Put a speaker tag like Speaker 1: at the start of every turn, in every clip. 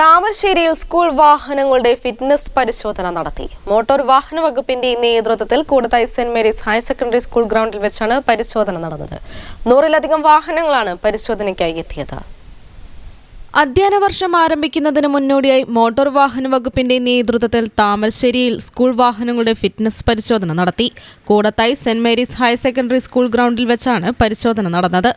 Speaker 1: താമരശ്ശേരിയിൽ സ്കൂൾ വാഹനങ്ങളുടെ ഫിറ്റ്നസ് പരിശോധന നടത്തി. മോട്ടോർ വാഹന വകുപ്പിന്റെ നേതൃത്വത്തിൽ Koodathai saint Mary's higher secondary school ഗ്രൗണ്ടിൽ വെച്ചാണ് പരിശോധന നടന്നത്. നൂറിലധികം വാഹനങ്ങളാണ് പരിശോധനയ്ക്കായി എത്തിയത്.
Speaker 2: അധ്യയന വർഷം ആരംഭിക്കുന്നതിന് മുന്നോടിയായി മോട്ടോർ വാഹന വകുപ്പിന്റെ നേതൃത്വത്തിൽ താമരശ്ശേരിയിൽ സ്കൂൾ വാഹനങ്ങളുടെ ഫിറ്റ്നസ് പരിശോധന നടത്തി. Koodathai saint Mary's higher secondary school ഗ്രൗണ്ടിൽ വെച്ചാണ് പരിശോധന നടന്നത്.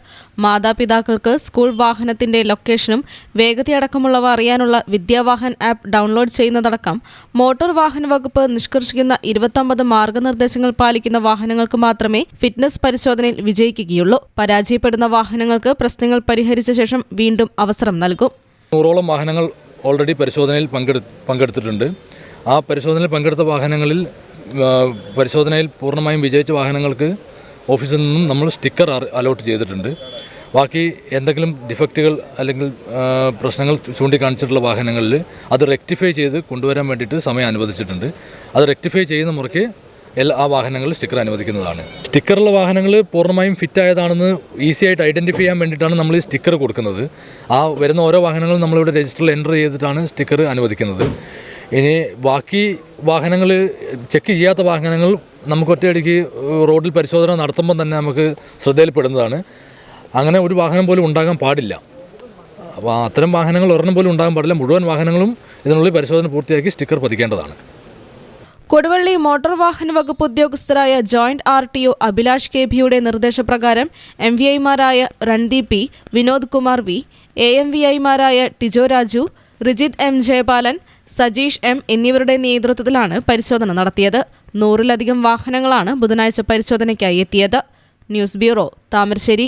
Speaker 2: മാതാപിതാക്കൾക്ക് സ്കൂൾ വാഹനത്തിന്റെ ലൊക്കേഷനും വേഗതയടക്കമുള്ളവ അറിയാനുള്ള വിദ്യാവാഹൻ ആപ്പ് ഡൗൺലോഡ് ചെയ്യുന്നതടക്കം മോട്ടോർ വാഹന വകുപ്പ് നിഷ്കർഷിക്കുന്ന ഇരുപത്തൊമ്പത് മാർഗനിർദ്ദേശങ്ങൾ പാലിക്കുന്ന വാഹനങ്ങൾക്ക് മാത്രമേ ഫിറ്റ്നസ് പരിശോധനയിൽ വിജയിക്കുകയുള്ളൂ. പരാജയപ്പെടുന്ന വാഹനങ്ങൾക്ക് പ്രശ്നങ്ങൾ പരിഹരിച്ച ശേഷം വീണ്ടും അവസരം നൽകും.
Speaker 3: നൂറോളം വാഹനങ്ങൾ ഓൾറെഡി പരിശോധനയിൽ പങ്കെടു പങ്കെടുത്തിട്ടുണ്ട്. ആ പരിശോധനയിൽ പങ്കെടുത്ത വാഹനങ്ങളിൽ പരിശോധനയിൽ പൂർണമായും വിജയിച്ച വാഹനങ്ങൾക്ക് ഓഫീസിൽ നിന്നും നമ്മൾ സ്റ്റിക്കർ അലോട്ട് ചെയ്തിട്ടുണ്ട്. ബാക്കി എന്തെങ്കിലും ഡിഫക്റ്റുകൾ അല്ലെങ്കിൽ പ്രശ്നങ്ങൾ ചൂണ്ടിക്കാണിച്ചിട്ടുള്ള വാഹനങ്ങളിൽ അത് റെക്ടിഫൈ ചെയ്ത് കൊണ്ടുവരാൻ വേണ്ടിയിട്ട് സമയം അനുവദിച്ചിട്ടുണ്ട്. അത് റെക്ടിഫൈ ചെയ്യുന്ന മുറയ്ക്ക് എല്ലാ ആ വാഹനങ്ങളിൽ സ്റ്റിക്കർ അനുവദിക്കുന്നതാണ്. സ്റ്റിക്കറുള്ള വാഹനങ്ങൾ പൂർണമായും ഫിറ്റ് ആയതാണെന്ന് ഈസി ആയിട്ട് ഐഡന്റിഫൈ ചെയ്യാൻ വേണ്ടിയിട്ടാണ് നമ്മൾ ഈ സ്റ്റിക്കർ കൊടുക്കുന്നത്. ആ വരുന്ന ഓരോ വാഹനങ്ങളും നമ്മളിവിടെ രജിസ്റ്ററിൽ എന്റർ ചെയ്തിട്ടാണ് സ്റ്റിക്കർ അനുവദിക്കുന്നത്. ഇനി ബാക്കി വാഹനങ്ങൾ ചെക്ക് ചെയ്യാത്ത വാഹനങ്ങൾ നമുക്ക് ഒറ്റയടിക്ക് റോഡിൽ പരിശോധന നടത്തുമ്പോൾ തന്നെ നമുക്ക് ശ്രദ്ധയിൽപ്പെടുന്നതാണ്. അങ്ങനെ ഒരു വാഹനം പോലും ഉണ്ടാകാൻ പാടില്ല. അപ്പോൾ അത്തരം വാഹനങ്ങൾ ഒരെണ്ണം പോലും ഉണ്ടാകാൻ പാടില്ല. മുഴുവൻ വാഹനങ്ങളും ഇതിനുള്ളിൽ പരിശോധന പൂർത്തിയാക്കി സ്റ്റിക്കർ പതിക്കേണ്ടതാണ്.
Speaker 2: കൊടുവള്ളി മോട്ടോർ വാഹന വകുപ്പ് ഉദ്യോഗസ്ഥരായ joint R T O Abhilash K ഭിയുടെ നിർദ്ദേശപ്രകാരം എം വി ഐമാരായ Randeep Vinod Kumar V A M V ഐമാരായ ടിജോ രാജു റിജിത് എം ജയപാലൻ സജീഷ് എം എന്നിവരുടെ നേതൃത്വത്തിലാണ് പരിശോധന നടത്തിയത്. നൂറിലധികം വാഹനങ്ങളാണ് ബുധനാഴ്ച പരിശോധനയ്ക്കായി എത്തിയത്. News bureau Thamarassery.